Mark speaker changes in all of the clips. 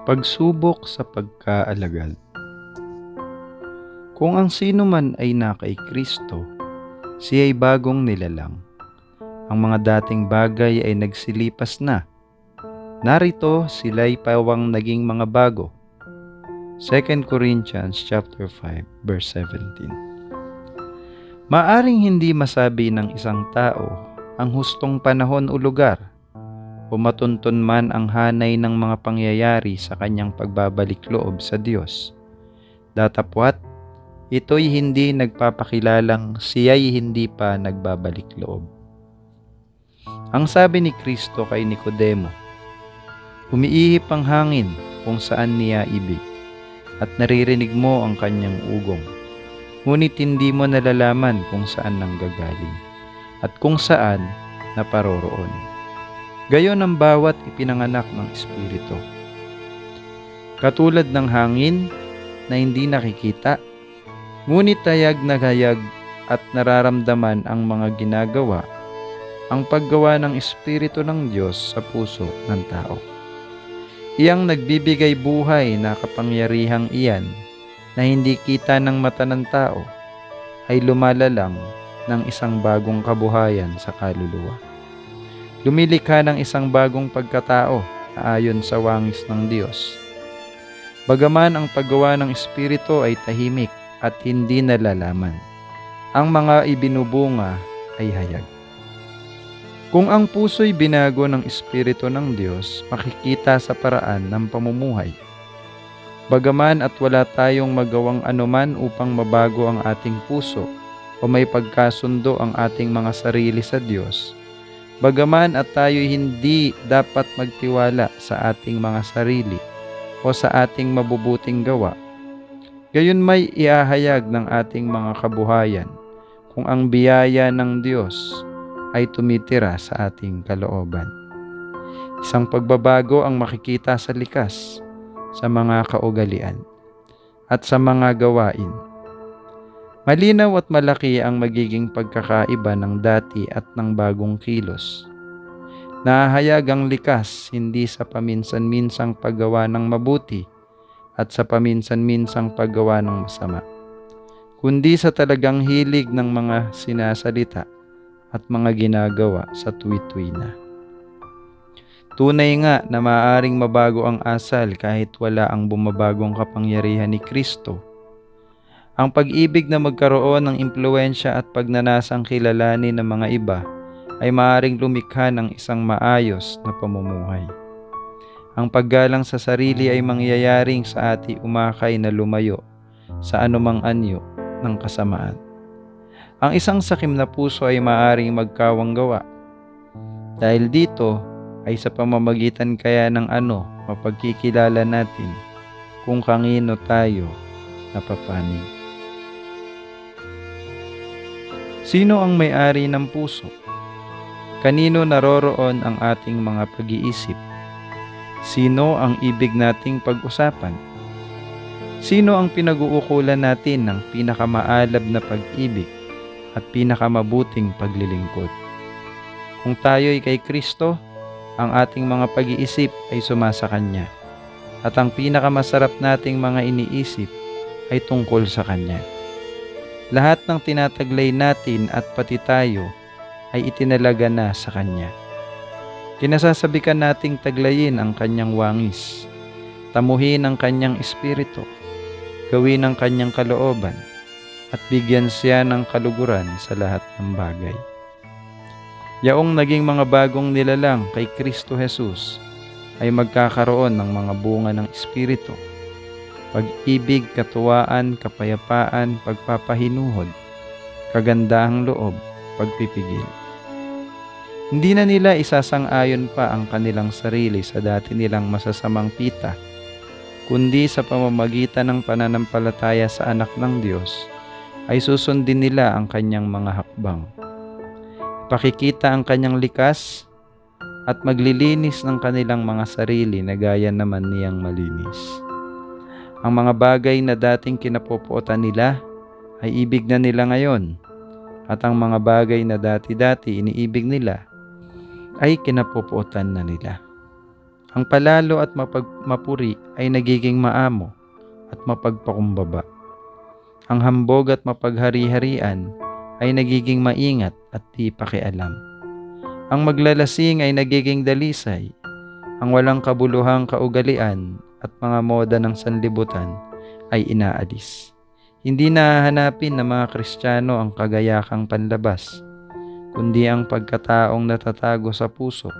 Speaker 1: Pagsubok sa pagkaalagad Kung ang sino man ay na kay Kristo, siya ay bagong nilalang. Ang mga dating bagay ay nagsilipas na. Narito sila'y pawang naging mga bago. 2 Corinthians chapter 5 verse 17. Maaring hindi masabi ng isang tao ang hustong panahon o lugar o matunton man ang hanay ng mga pangyayari sa kanyang pagbabalik loob sa Diyos. Datapwat, ito'y hindi nagpapakilalang siya'y hindi pa nagbabalik loob. Ang sabi ni Kristo kay Nicodemo, Umiihip ang hangin kung saan niya ibig, at naririnig mo ang kanyang ugong. Ngunit hindi mo nalalaman kung saan nanggagaling, at kung saan naparoroon. Gayon ang bawat ipinanganak ng Espiritu. Katulad ng hangin na hindi nakikita, ngunit tayag na hayag at nararamdaman ang mga ginagawa, ang paggawa ng Espiritu ng Diyos sa puso ng tao. Iyang nagbibigay buhay na kapangyarihang iyan na hindi kita ng mata ng tao ay lumalalang ng isang bagong kabuhayan sa kaluluwa. Lumilikha ng isang bagong pagkatao ayon sa wangis ng Diyos. Bagaman ang paggawa ng Espiritu ay tahimik at hindi nalalaman, ang mga ibinubunga ay hayag. Kung ang puso'y binago ng Espiritu ng Diyos, makikita sa paraan ng pamumuhay. Bagaman at wala tayong magawang anuman upang mabago ang ating puso o may pagkasundo ang ating mga sarili sa Diyos, bagaman at tayo hindi dapat magtiwala sa ating mga sarili o sa ating mabubuting gawa, gayon may iahayag ng ating mga kabuhayan kung ang biyaya ng Diyos ay tumitira sa ating kalooban. Isang pagbabago ang makikita sa likas, sa mga kaugalian, at sa mga gawain. Malinaw at malaki ang magiging pagkakaiba ng dati at ng bagong kilos. Nahahayag ang likas hindi sa paminsan-minsang paggawa ng mabuti at sa paminsan-minsang paggawa ng masama, kundi sa talagang hilig ng mga sinasalita at mga ginagawa sa tuwi-tuwi na. Tunay nga na maaaring mabago ang asal kahit wala ang bumabagong kapangyarihan ni Kristo. Ang pag-ibig na magkaroon ng impluensya at pagnanasang kilalanin ng mga iba ay maaaring lumikha ng isang maayos na pamumuhay. Ang paggalang sa sarili ay mangyayaring sa ati umakay na lumayo sa anumang anyo ng kasamaan. Ang isang sakim na puso ay maaring magkawang gawa. Dahil dito ay sa pamamagitan kaya ng ano mapagkikilala natin kung kanino tayo napapanig. Sino ang may-ari ng puso? Kanino naroroon ang ating mga pag-iisip? Sino ang ibig nating pag-usapan? Sino ang pinag-uukulan natin ng pinakamaalab na pag-ibig? at pinakamabuting paglilingkod. Kung tayo'y kay Kristo, ang ating mga pag-iisip ay sumasa Kanya. At ang pinakamasarap nating mga iniisip ay tungkol sa Kanya. Lahat ng tinataglay natin at pati tayo ay itinalaga na sa Kanya. Kinasasabikan nating taglayin ang Kanyang wangis, tamuhin ang Kanyang Espiritu, gawin ang Kanyang kalooban, at bigyan siya ng kaluguran sa lahat ng bagay. Yaong naging mga bagong nilalang kay Kristo Jesus ay magkakaroon ng mga bunga ng Espiritu, pag-ibig, katuwaan, kapayapaan, pagpapahinuhod, kagandahang loob, pagpipigil. Hindi na nila isasang-ayon pa ang kanilang sarili sa dati nilang masasamang pita, kundi sa pamamagitan ng pananampalataya sa anak ng Diyos, ay susundin nila ang kanyang mga hakbang. Pakikita ang kanyang likas at maglilinis ng kanilang mga sarili na gaya naman niyang malinis. Ang mga bagay na dating kinapopuotan nila ay ibig na nila ngayon at ang mga bagay na dati-dati iniibig nila ay kinapopuotan na nila. Ang palalo at mapag mapuri ay nagiging maamo at mapagpakumbaba. Ang hambog at mapaghari-harian ay nagiging maingat at di pakialam. Ang maglalasing ay nagiging dalisay. Ang walang kabuluhang kaugalian at mga moda ng sanlibutan ay inaalis. Hindi nahahanapin ng mga Kristiyano ang kagayakang panlabas, kundi ang pagkataong natatago sa puso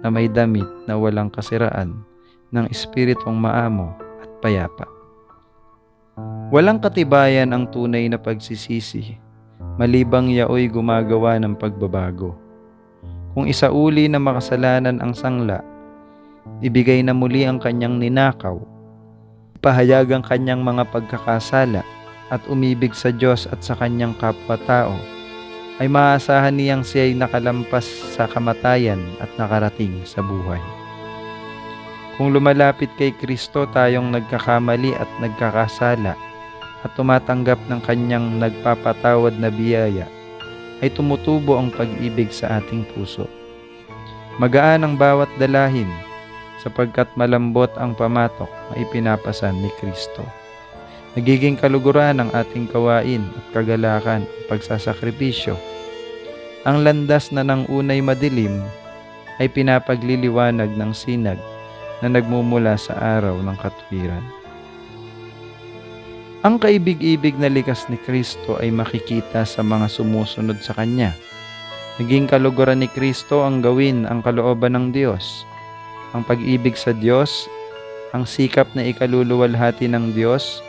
Speaker 1: na may damit na walang kasiraan ng espiritong maamo at payapa. Walang katibayan ang tunay na pagsisisi, malibang yaoy gumagawa ng pagbabago. Kung isauli na makasalanan ang sangla, ibigay na muli ang kanyang ninakaw, pahayag ang kanyang mga pagkakasala at umibig sa Diyos at sa kanyang kapwa-tao, ay maaasahan niyang siya'y nakalampas sa kamatayan at nakarating sa buhay. Kung lumalapit kay Kristo tayong nagkakamali at nagkakasala at tumatanggap ng kanyang nagpapatawad na biyaya, ay tumutubo ang pag-ibig sa ating puso. Magaan ang bawat dalahin sapagkat malambot ang pamatok na ipinapasan ni Kristo. Nagiging kaluguran ang ating kawain at kagalakan ang pagsasakripisyo. Ang landas na nang unay madilim ay pinapagliliwanag ng sinag na nagmumula sa araw ng katwiran. Ang kaibig-ibig na likas ni Kristo ay makikita sa mga sumusunod sa Kanya. Naging kaluguran ni Kristo ang gawin ang kalooban ng Diyos. Ang pag-ibig sa Diyos, ang sikap na ikaluluwalhati ng Diyos,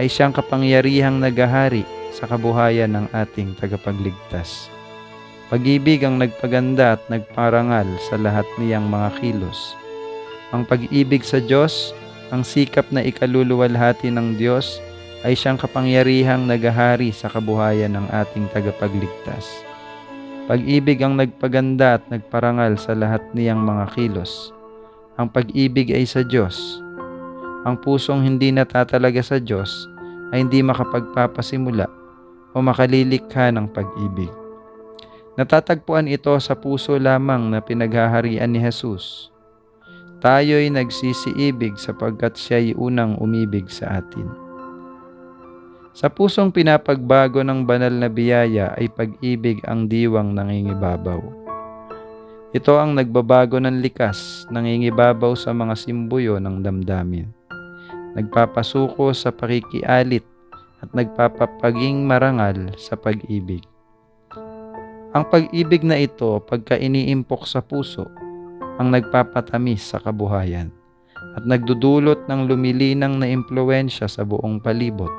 Speaker 1: ay siyang kapangyarihang nagahari sa kabuhayan ng ating tagapagligtas. Pag-ibig ang nagpaganda at nagparangal sa lahat niyang mga kilos. Ang pag-ibig sa Diyos, ang sikap na ikaluluwalhati ng Diyos, ay siyang kapangyarihang nagahari sa kabuhayan ng ating tagapagligtas. Pag-ibig ang nagpaganda at nagparangal sa lahat niyang mga kilos. Ang pag-ibig ay sa Diyos. Ang pusong hindi natatalaga sa Diyos ay hindi makapagpapasimula o makalilikha ng pag-ibig. Natatagpuan ito sa puso lamang na pinaghaharian ni Jesus. Tayo'y nagsisiibig sapagkat siya'y unang umibig sa atin. Sa pusong pinapagbago ng banal na biyaya ay pag-ibig ang diwang nangingibabaw. Ito ang nagbabago ng likas, nangingibabaw sa mga simbuyo ng damdamin nagpapasuko sa pakikialit at nagpapapaging marangal sa pag-ibig. Ang pag-ibig na ito, pagka iniimpok sa puso, ang nagpapatamis sa kabuhayan at nagdudulot ng lumilinang na impluensya sa buong palibot.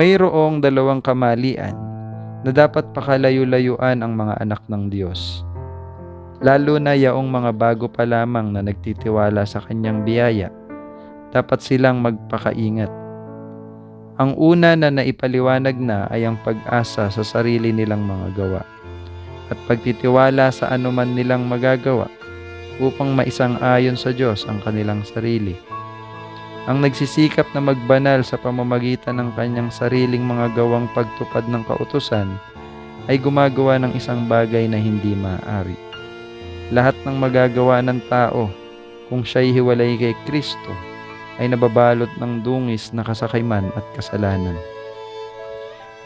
Speaker 1: Mayroong dalawang kamalian na dapat pakalayo-layuan ang mga anak ng Diyos. Lalo na yaong mga bago pa lamang na nagtitiwala sa kanyang biyaya dapat silang magpakaingat. Ang una na naipaliwanag na ay ang pag-asa sa sarili nilang mga gawa at pagtitiwala sa anuman nilang magagawa upang maisang ayon sa Diyos ang kanilang sarili. Ang nagsisikap na magbanal sa pamamagitan ng kanyang sariling mga gawang pagtupad ng kautusan ay gumagawa ng isang bagay na hindi maaari. Lahat ng magagawa ng tao kung siya'y hiwalay kay Kristo ay nababalot ng dungis na kasakayman at kasalanan.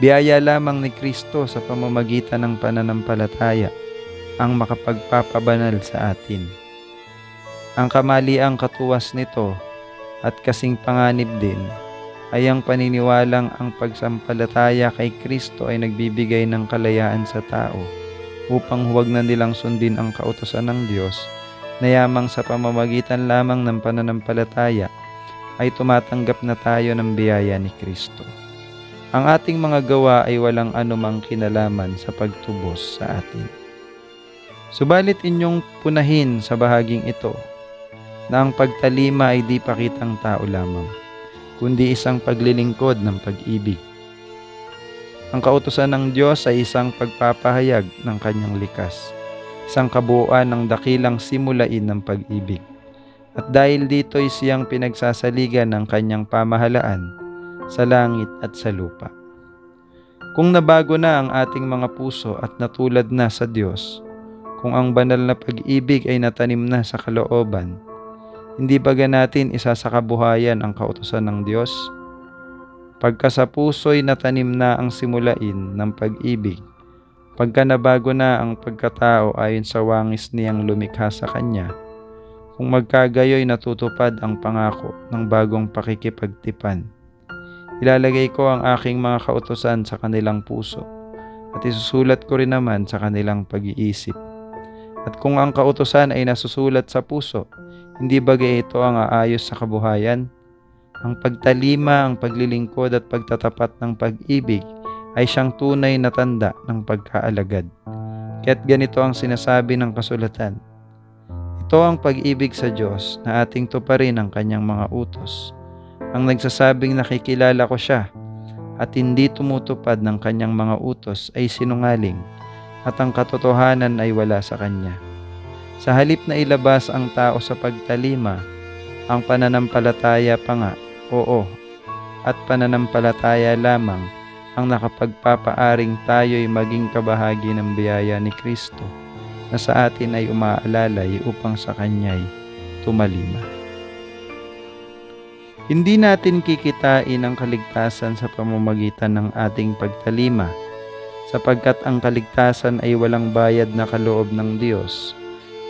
Speaker 1: Biyaya lamang ni Kristo sa pamamagitan ng pananampalataya ang makapagpapabanal sa atin. Ang kamaliang katuwas nito at kasing panganib din ay ang paniniwalang ang pagsampalataya kay Kristo ay nagbibigay ng kalayaan sa tao upang huwag na nilang sundin ang kautosan ng Diyos na yamang sa pamamagitan lamang ng pananampalataya ay tumatanggap na tayo ng biyaya ni Kristo. Ang ating mga gawa ay walang anumang kinalaman sa pagtubos sa atin. Subalit inyong punahin sa bahaging ito na ang pagtalima ay di pakitang tao lamang, kundi isang paglilingkod ng pag-ibig. Ang kautosan ng Diyos ay isang pagpapahayag ng kanyang likas, isang kabuuan ng dakilang simulain ng pag-ibig. At dahil dito'y siyang pinagsasaligan ng kanyang pamahalaan sa langit at sa lupa. Kung nabago na ang ating mga puso at natulad na sa Diyos, kung ang banal na pag-ibig ay natanim na sa kalooban, hindi ba natin isa sa kabuhayan ang kautosan ng Diyos? Pagka sa puso'y natanim na ang simulain ng pag-ibig, pagka nabago na ang pagkatao ayon sa wangis niyang lumikha sa Kanya, kung magkagayoy natutupad ang pangako ng bagong pakikipagtipan. Ilalagay ko ang aking mga kautosan sa kanilang puso at isusulat ko rin naman sa kanilang pag-iisip. At kung ang kautosan ay nasusulat sa puso, hindi bagay ito ang aayos sa kabuhayan? Ang pagtalima, ang paglilingkod at pagtatapat ng pag-ibig ay siyang tunay na tanda ng pagkaalagad. Kaya't ganito ang sinasabi ng kasulatan. Ito ang pag-ibig sa Diyos na ating tuparin ang kanyang mga utos. Ang nagsasabing nakikilala ko siya at hindi tumutupad ng kanyang mga utos ay sinungaling at ang katotohanan ay wala sa kanya. Sa halip na ilabas ang tao sa pagtalima, ang pananampalataya pa nga, oo, at pananampalataya lamang ang nakapagpapaaring tayo'y maging kabahagi ng biyaya ni Kristo na sa atin ay umaalalay upang sa Kanya'y tumalima. Hindi natin kikitain ang kaligtasan sa pamamagitan ng ating pagtalima sapagkat ang kaligtasan ay walang bayad na kaloob ng Diyos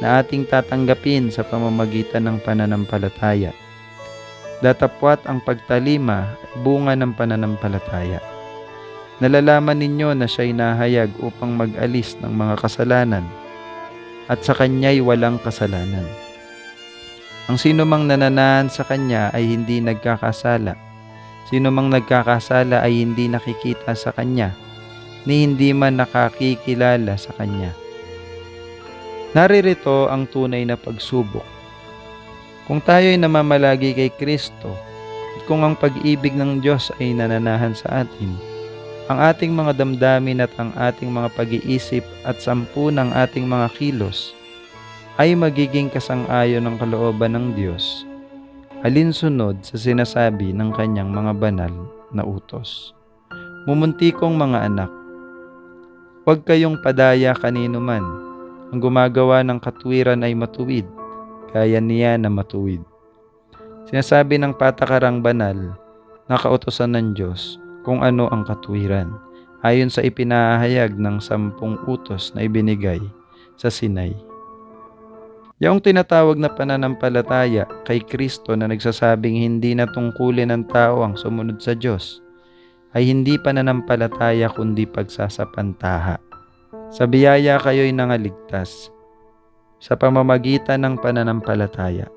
Speaker 1: na ating tatanggapin sa pamamagitan ng pananampalataya. Datapwat ang pagtalima bunga ng pananampalataya. Nalalaman ninyo na siya'y nahayag upang mag-alis ng mga kasalanan at sa kanya'y walang kasalanan. Ang sino mang nananahan sa kanya ay hindi nagkakasala. Sino mang nagkakasala ay hindi nakikita sa kanya, ni hindi man nakakikilala sa kanya. Naririto ang tunay na pagsubok. Kung tayo'y namamalagi kay Kristo, at kung ang pag-ibig ng Diyos ay nananahan sa atin, ang ating mga damdamin at ang ating mga pag-iisip at sampu ng ating mga kilos ay magiging kasang-ayon ng kalooban ng Diyos, alinsunod sa sinasabi ng kanyang mga banal na utos. Mumuntikong mga anak, huwag kayong padaya kanino man. Ang gumagawa ng katwiran ay matuwid, kaya niya na matuwid. Sinasabi ng patakarang banal na kautosan ng Diyos kung ano ang katwiran, ayon sa ipinahayag ng sampung utos na ibinigay sa Sinai. Yung tinatawag na pananampalataya kay Kristo na nagsasabing hindi na tungkulin ng tao ang sumunod sa Diyos ay hindi pananampalataya kundi pagsasapantaha. Sa biyaya kayo'y nangaligtas sa pamamagitan ng pananampalataya.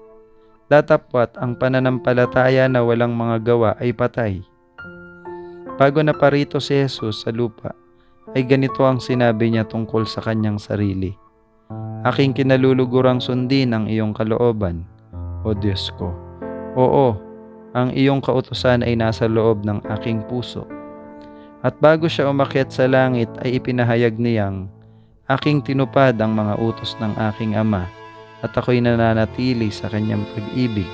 Speaker 1: Datapwat ang pananampalataya na walang mga gawa ay patay. Bago na parito si Jesus sa lupa, ay ganito ang sinabi niya tungkol sa kanyang sarili. Aking kinalulugurang sundin ang iyong kalooban, O Diyos ko. Oo, ang iyong kautusan ay nasa loob ng aking puso. At bago siya umakyat sa langit ay ipinahayag niyang, Aking tinupad ang mga utos ng aking ama at ako'y nananatili sa kanyang pag-ibig.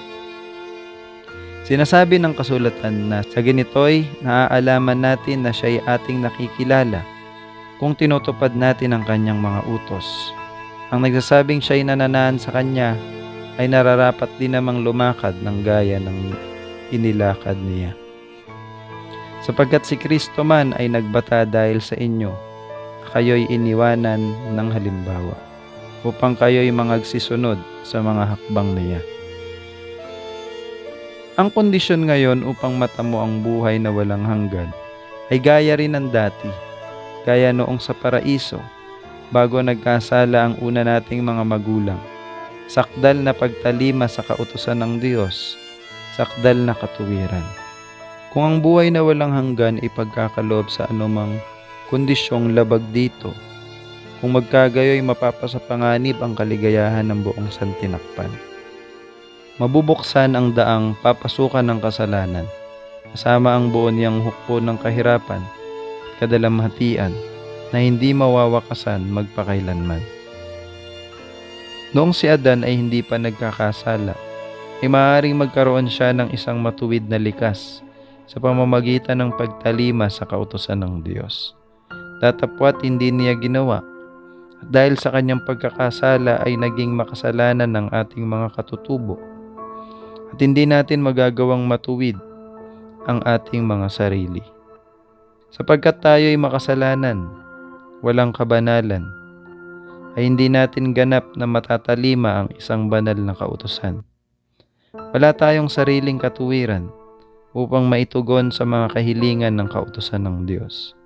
Speaker 1: Sinasabi ng kasulatan na sa ganito'y naaalaman natin na siya'y ating nakikilala kung tinutupad natin ang kanyang mga utos. Ang nagsasabing siya'y nananahan sa kanya ay nararapat din namang lumakad ng gaya ng inilakad niya. Sapagkat si Kristo man ay nagbata dahil sa inyo, kayo'y iniwanan ng halimbawa, upang kayo'y mangagsisunod sa mga hakbang niya. Ang kondisyon ngayon upang matamo ang buhay na walang hanggan ay gaya rin ng dati, gaya noong sa paraiso, bago nagkasala ang una nating mga magulang. Sakdal na pagtalima sa kautusan ng Diyos, sakdal na katuwiran. Kung ang buhay na walang hanggan ay pagkakaloob sa anumang kondisyong labag dito, kung magkagayoy mapapasapanganib ang kaligayahan ng buong santinakpan. Mabubuksan ang daang papasukan ng kasalanan, kasama ang buo niyang hukbo ng kahirapan at kadalamhatian na hindi mawawakasan magpakailanman. Noong si Adan ay hindi pa nagkakasala, ay maaaring magkaroon siya ng isang matuwid na likas sa pamamagitan ng pagtalima sa kautosan ng Diyos. Datapwat hindi niya ginawa At dahil sa kanyang pagkakasala ay naging makasalanan ng ating mga katutubo. At hindi natin magagawang matuwid ang ating mga sarili. Sapagkat tayo ay makasalanan, walang kabanalan, ay hindi natin ganap na matatalima ang isang banal na kautusan. Wala tayong sariling katuwiran upang maitugon sa mga kahilingan ng kautusan ng Diyos.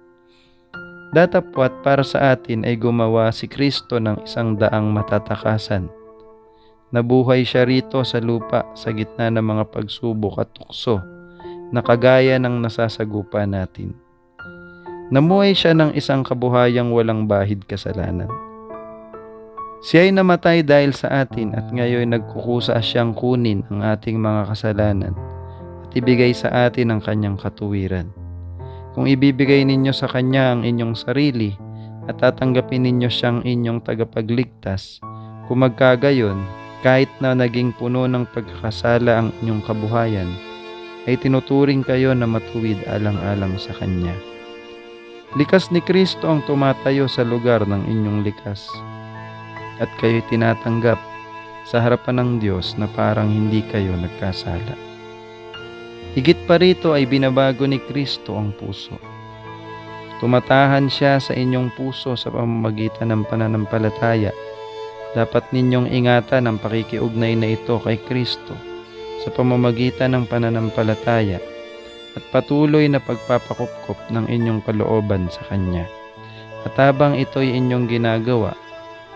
Speaker 1: Datapwat para sa atin ay gumawa si Kristo ng isang daang matatakasan. Nabuhay siya rito sa lupa sa gitna ng mga pagsubok at tukso na kagaya ng nasasagupa natin. Namuhay siya ng isang kabuhayang walang bahid kasalanan. Siya ay namatay dahil sa atin at ngayon nagkukusa siyang kunin ang ating mga kasalanan at ibigay sa atin ang kanyang katuwiran. Kung ibibigay ninyo sa kanya ang inyong sarili at tatanggapin ninyo siyang inyong tagapagligtas, kung magkagayon, kahit na naging puno ng pagkakasala ang inyong kabuhayan, ay tinuturing kayo na matuwid alang-alang sa Kanya. Likas ni Kristo ang tumatayo sa lugar ng inyong likas at kayo'y tinatanggap sa harapan ng Diyos na parang hindi kayo nagkasala. Higit pa rito ay binabago ni Kristo ang puso. Tumatahan siya sa inyong puso sa pamamagitan ng pananampalataya. Dapat ninyong ingatan ang pakikiugnay na ito kay Kristo sa pamamagitan ng pananampalataya at patuloy na pagpapakupkop ng inyong kalooban sa Kanya. At habang ito'y inyong ginagawa,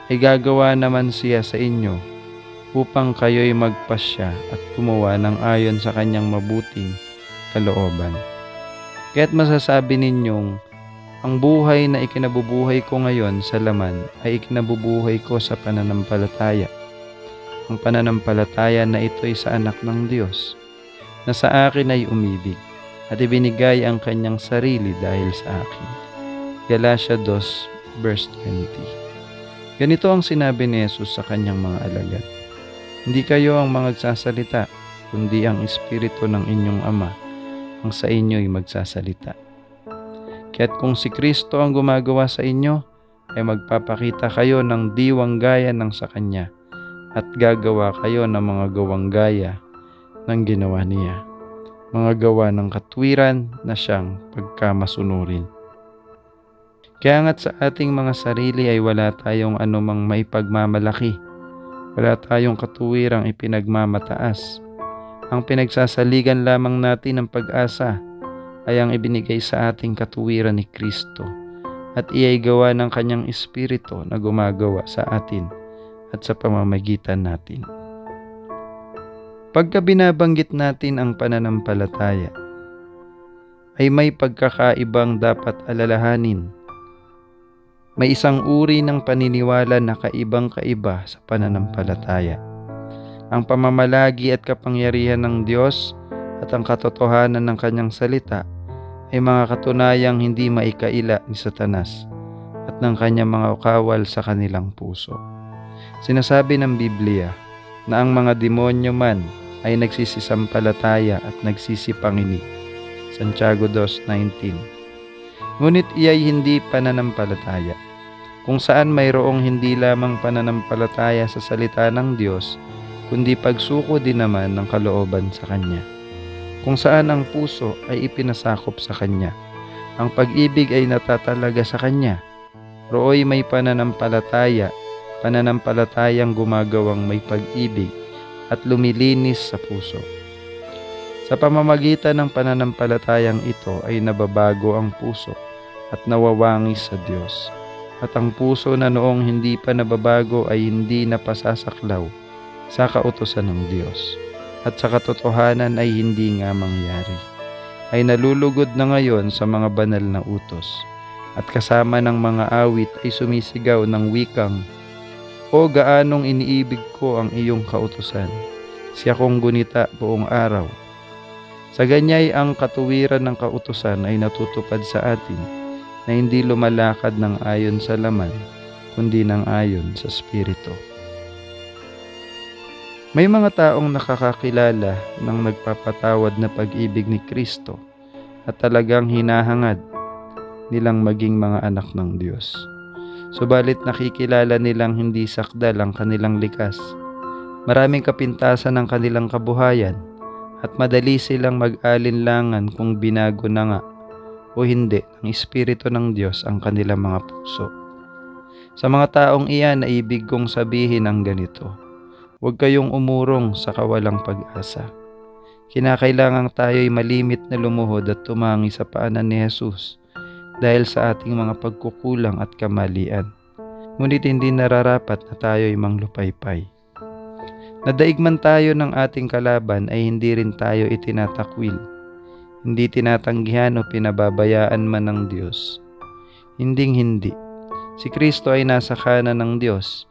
Speaker 1: ay gagawa naman siya sa inyo upang kayo'y magpasya at gumawa ng ayon sa kanyang mabuting kalooban. Kaya't masasabi ninyong, ang buhay na ikinabubuhay ko ngayon sa laman ay ikinabubuhay ko sa pananampalataya. Ang pananampalataya na ito'y sa anak ng Diyos, na sa akin ay umibig at ibinigay ang kanyang sarili dahil sa akin. Galatia 2 verse 20 Ganito ang sinabi ni Jesus sa kanyang mga alagad. Hindi kayo ang mga magsasalita, kundi ang Espiritu ng inyong Ama ang sa inyo'y magsasalita. Kaya't kung si Kristo ang gumagawa sa inyo, ay magpapakita kayo ng diwang gaya ng sa Kanya at gagawa kayo ng mga gawang gaya ng ginawa niya. Mga gawa ng katwiran na siyang pagkamasunurin. Kaya nga't sa ating mga sarili ay wala tayong anumang maipagmamalaki. Wala tayong katuwirang ipinagmamataas. Ang pinagsasaligan lamang natin ng pag-asa ay ang ibinigay sa ating katuwiran ni Kristo at iyay gawa ng kanyang espiritu na gumagawa sa atin at sa pamamagitan natin. Pagka binabanggit natin ang pananampalataya, ay may pagkakaibang dapat alalahanin may isang uri ng paniniwala na kaibang-kaiba sa pananampalataya. Ang pamamalagi at kapangyarihan ng Diyos at ang katotohanan ng kanyang salita ay mga katunayang hindi maikaila ni Satanas at ng kanyang mga kawal sa kanilang puso. Sinasabi ng Biblia na ang mga demonyo man ay nagsisisampalataya at nagsisipangini. Santiago 2.19 Ngunit iya'y hindi pananampalataya. Kung saan mayroong hindi lamang pananampalataya sa salita ng Diyos, kundi pagsuko din naman ng kalooban sa Kanya. Kung saan ang puso ay ipinasakop sa Kanya. Ang pag-ibig ay natatalaga sa Kanya. Rooy may pananampalataya, pananampalatayang gumagawang may pag-ibig at lumilinis sa puso. Sa pamamagitan ng pananampalatayang ito ay nababago ang puso at nawawangis sa Diyos. At ang puso na noong hindi pa nababago ay hindi napasasaklaw sa kautosan ng Diyos. At sa katotohanan ay hindi nga mangyari. Ay nalulugod na ngayon sa mga banal na utos. At kasama ng mga awit ay sumisigaw ng wikang, O gaanong iniibig ko ang iyong kautosan, siya kong gunita buong araw sa ganyay ang katuwiran ng kautusan ay natutupad sa atin na hindi lumalakad ng ayon sa laman, kundi ng ayon sa Espiritu. May mga taong nakakakilala ng nagpapatawad na pag-ibig ni Kristo at talagang hinahangad nilang maging mga anak ng Diyos. subalit nakikilala nilang hindi sakdal ang kanilang likas. Maraming kapintasan ng kanilang kabuhayan at madali silang mag-alinlangan kung binago na nga o hindi ng Espiritu ng Diyos ang kanilang mga puso. Sa mga taong iyan ay ibig kong sabihin ang ganito, huwag kayong umurong sa kawalang pag-asa. Kinakailangan tayo'y malimit na lumuhod at tumangi sa paanan ni Jesus dahil sa ating mga pagkukulang at kamalian. Ngunit hindi nararapat na tayo'y manglupaypay. Nadaig man tayo ng ating kalaban ay hindi rin tayo itinatakwil. Hindi tinatanggihan o pinababayaan man ng Diyos. Hinding hindi. Si Kristo ay nasa kanan ng Diyos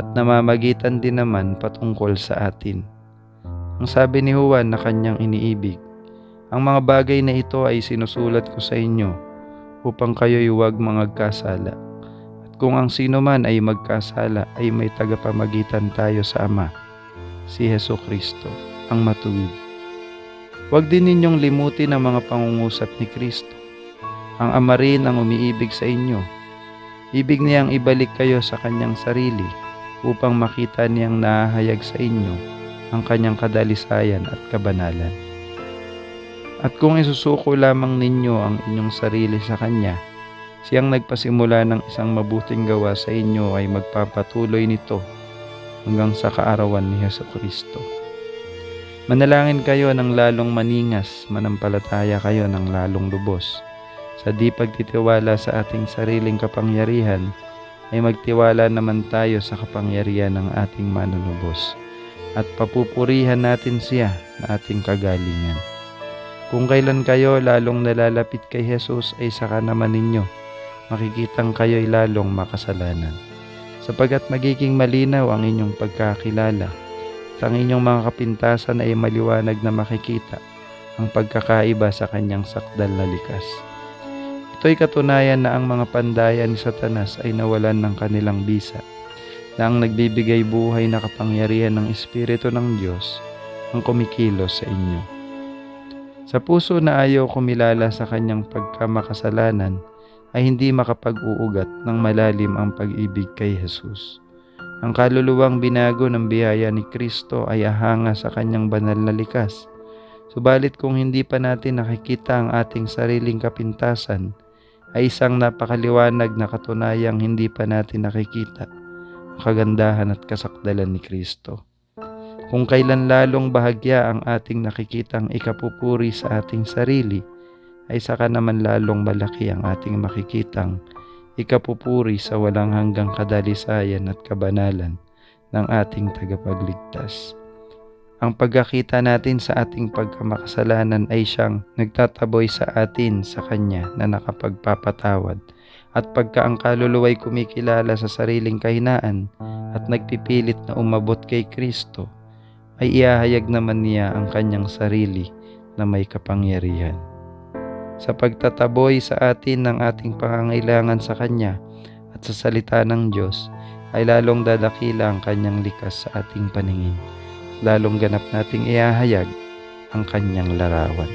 Speaker 1: at namamagitan din naman patungkol sa atin. Ang sabi ni Juan na kanyang iniibig, ang mga bagay na ito ay sinusulat ko sa inyo upang kayo'y huwag mangagkasala. At kung ang sino man ay magkasala ay may tagapamagitan tayo sa Ama, si Heso Kristo, ang matuwid. Huwag din ninyong limutin ang mga pangungusap ni Kristo. Ang Ama rin ang umiibig sa inyo. Ibig niyang ibalik kayo sa kanyang sarili upang makita niyang nahahayag sa inyo ang kanyang kadalisayan at kabanalan. At kung isusuko lamang ninyo ang inyong sarili sa Kanya, siyang nagpasimula ng isang mabuting gawa sa inyo ay magpapatuloy nito hanggang sa kaarawan ni Yeso Kristo. Manalangin kayo ng lalong maningas, manampalataya kayo ng lalong lubos. Sa di pagtitiwala sa ating sariling kapangyarihan, ay magtiwala naman tayo sa kapangyarihan ng ating manunubos at papupurihan natin siya na ating kagalingan. Kung kailan kayo lalong nalalapit kay Jesus ay saka naman ninyo, makikitang kayo'y lalong makasalanan. Sapagkat magiging malinaw ang inyong pagkakilala at ang inyong mga kapintasan ay maliwanag na makikita ang pagkakaiba sa kanyang sakdal na likas. Ito'y katunayan na ang mga pandayan ni Satanas ay nawalan ng kanilang bisa na ang nagbibigay buhay na kapangyarihan ng Espiritu ng Diyos ang kumikilos sa inyo. Sa puso na ayaw kumilala sa kanyang pagkamakasalanan ay hindi makapag-uugat ng malalim ang pag-ibig kay Jesus. Ang kaluluwang binago ng biyaya ni Kristo ay ahanga sa kanyang banal na likas. Subalit kung hindi pa natin nakikita ang ating sariling kapintasan, ay isang napakaliwanag na katunayang hindi pa natin nakikita ang kagandahan at kasakdalan ni Kristo. Kung kailan lalong bahagya ang ating nakikitang ikapupuri sa ating sarili, ay saka naman lalong malaki ang ating makikitang ikapupuri sa walang hanggang kadalisayan at kabanalan ng ating tagapagligtas. Ang pagkakita natin sa ating pagkamakasalanan ay siyang nagtataboy sa atin sa Kanya na nakapagpapatawad at pagka ang kaluluwa'y kumikilala sa sariling kahinaan at nagpipilit na umabot kay Kristo, ay iahayag naman niya ang kanyang sarili na may kapangyarihan. Sa pagtataboy sa atin ng ating pangangailangan sa Kanya at sa salita ng Diyos, ay lalong dadakila ang kanyang likas sa ating paningin lalong ganap nating iahayag ang kanyang larawan.